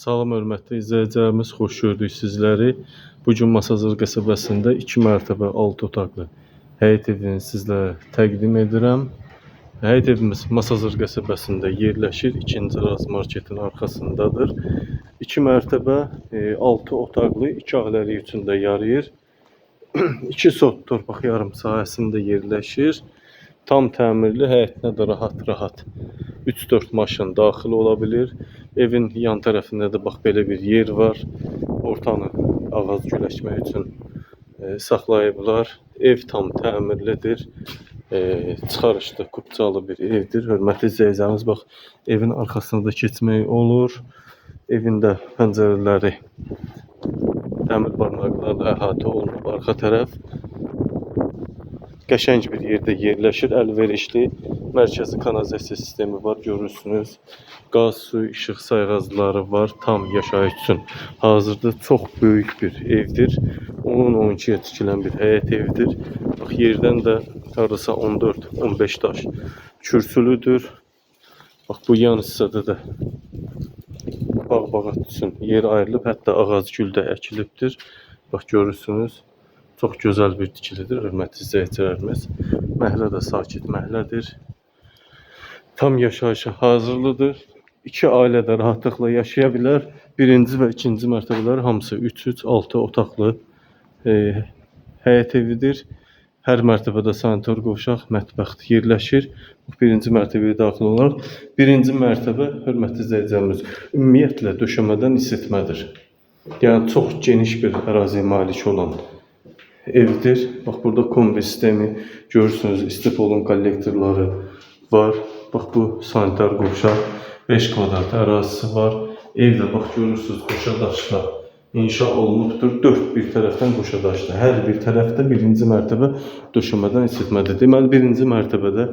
Salam hörmətli izləyicilərimiz, xoş gördük sizləri. Bu gün Masazır qəsəbəsində 2 mərtəbə 6 otaqlı həyət evini sizlərə təqdim edirəm. Həyət evimiz Masazır qəsəbəsində yerləşir. 2-ci Raz marketin arxasındadır. 2 mərtəbə 6 otaqlı, 2 ailəlik üçün də yarayır. 2 sot torpaq yarım sahəsində yerləşir. Tam təmirli, həyətinə də rahat-rahat 3-4 maşın daxil ola bilir. Evin yan tərəfində də bax belə bir yer var. Ortanı ağac güləşmək üçün e, saxlayıblar. Ev tam təmirlidir. E, çıxarışda kupçalı bir evdir. Hörmətli izləyicilərimiz, bax evin arxasına da keçmək olur. Evin də pəncərələri dəmir barmaqlarla əhatə olunub arxa tərəf. Qəşəng bir yerdə yerləşir, əlverişli. Mərkəzi kanalizasiya sistemi var, görürsünüz. Qaz, su, işıq sayğacları var. Tam yaşayış üçün hazırda çox böyük bir evdir. Onun 12-yə tikilən bir həyət evidir. Bax yerdən də hardasa 14-15 daş kürsülüdür. Bax bu yan hissədə də bağ-bağat üçün yer ayrılıb, hətta ağac gül də əkilibdir. Bax görürsünüz. Çox gözəl bir tikilidir, hörmətli izləyicilərimiz. Məhəllə də sakit məhəllədir. Tam yaşayışa hazırlıdır. İki ailə də rahatlıqla yaşaya bilər. Birinci və ikinci mərtəbələr hamısı 3-3, 6 otaqlı e, həyət evidir. Hər mərtəbədə sanitar qovşaq, mətbəx yerləşir. Bu birinci mərtəbəyə daxil olaraq birinci mərtəbə hörmətli izləyicilərimiz ümumiyyətlə döşəmədən isitmədir. Yəni çox geniş bir əraziyə malik olan evdir. Bax burada kombi sistemi görürsünüz. İstipolun kollektorları var. Bax bu sanitar qovşaq 5 kvadrat ərazisi var. Evdə bax görürsünüz qoşa daşla inşa olunubdur. 4 bir tərəfdən qoşa daşla. Hər bir tərəfdə birinci mərtəbə döşəmədən isitmədir. Deməli birinci mərtəbədə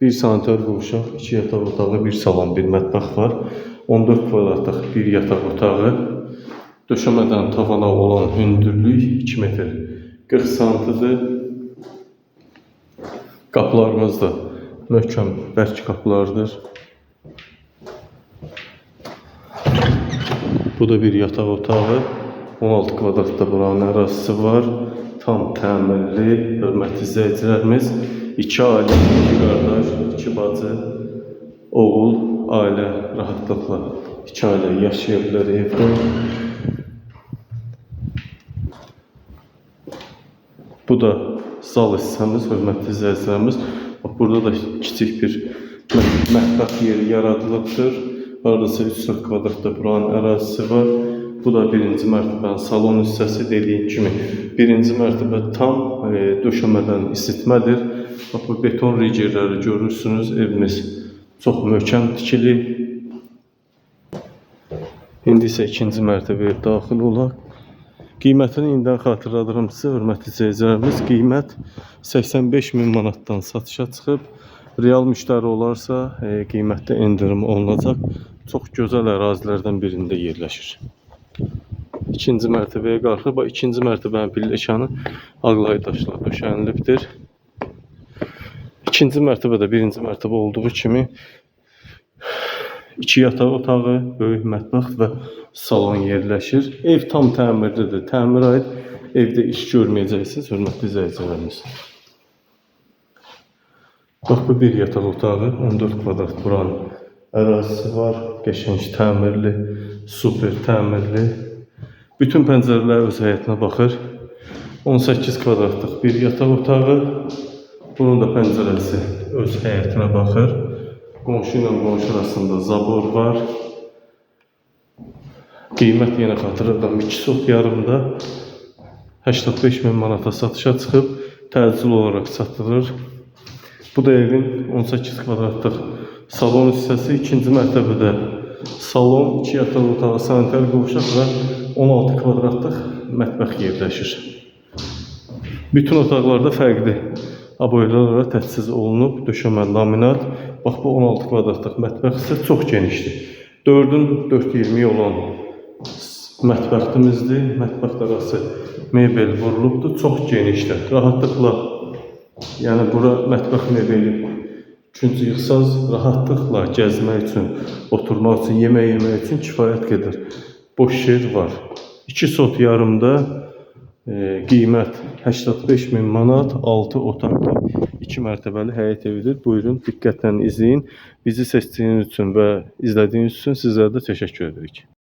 bir sanitar qovşaq, 2 yataq otağı, bir salon, bir mətbəx var. 14 kvadratlıq bir yataq otağı. Döşəmədən tavana olan hündürlük 2 metr 40 santıdır. Qapılarımız da möhkəm, bərk qapılardır. Bu da bir yataq otağı. 16 kvadratda buranın ərazisi var. Tam təmirli, hörmətli izləyicilərimiz. 2 ailə, 2 qardaş, 2 bacı, oğul, ailə rahatlıqla 2 ailə yaşaya bilər evdə. Bu da zal hissəmiz, hörmətli izləyicilərimiz. Bax burada da kiçik bir mətbəx yeri yaradılıbdır. Hardasa 3-4 kvadratda buranın ərazisi var. Bu da birinci mərtəbənin salon hissəsi dediyim kimi. Birinci mərtəbə tam e, döşəmədən isitmədir. Bax bu beton ricerləri görürsünüz. Evimiz çox möhkəm tikili. İndi isə ikinci mərtəbəyə daxil olaq. Qiymətini indidən xatırladıram sizə, hörmətli izləyicilərimiz. Qiymət 85 min manatdan satışa çıxıb. Real müştəri olarsa, e, qiymətdə endirim olunacaq. Çox gözəl ərazilərdən birində yerləşir. İkinci mərtəbəyə qalxır. Bax, ikinci mərtəbənin pilləkanı ağlay daşla döşənilibdir. İkinci mərtəbədə birinci mərtəbə olduğu kimi iki yataq otağı, böyük mətbəx və salon yerləşir. Ev tam təmirlidir. Təmirə aid evdə iş görməyəcəksiniz, hörmətli izləyicilərimiz. Bax bu bir yataq otağı, 14 kvadrat buranın ərazisi var. Qəşəng təmirli, super təmirli. Bütün pəncərələr öz həyətinə baxır. 18 kvadratlıq bir yataq otağı. Bunun da pəncərəsi öz həyətinə baxır. Qonşu ilə qonşu arasında zabor var. Qiymət yenə xatırladım 2 sot yarımda 85 min manata satışa çıxıb təcil olaraq satılır. Bu da evin 18 kvadratlıq salon hissəsi. ikinci mərtəbədə salon, 2 yataq otağı, sanitar qovşaq və 16 kvadratlıq mətbəx yerləşir. Bütün otaqlarda fərqli aboylarla təchiz olunub, döşəmə, laminat. Bax bu 16 kvadratlıq mətbəx isə çox genişdir. 4-ün 420 olan mətbəximizdir. Mətbəx arası mebel vurulubdur, çox genişdir. Rahatlıqla yəni bura mətbəx mebeli Üçüncü yığsaz rahatlıqla gəzmək üçün, oturmaq üçün, yemək yemək üçün kifayət qədər boş yer var. 2 sot yarımda e, qiymət 85 min manat, 6 otaqlı, 2 mərtəbəli həyət evidir. Buyurun, diqqətlə izləyin. Bizi seçdiyiniz üçün və izlədiyiniz üçün sizlərə də təşəkkür edirik.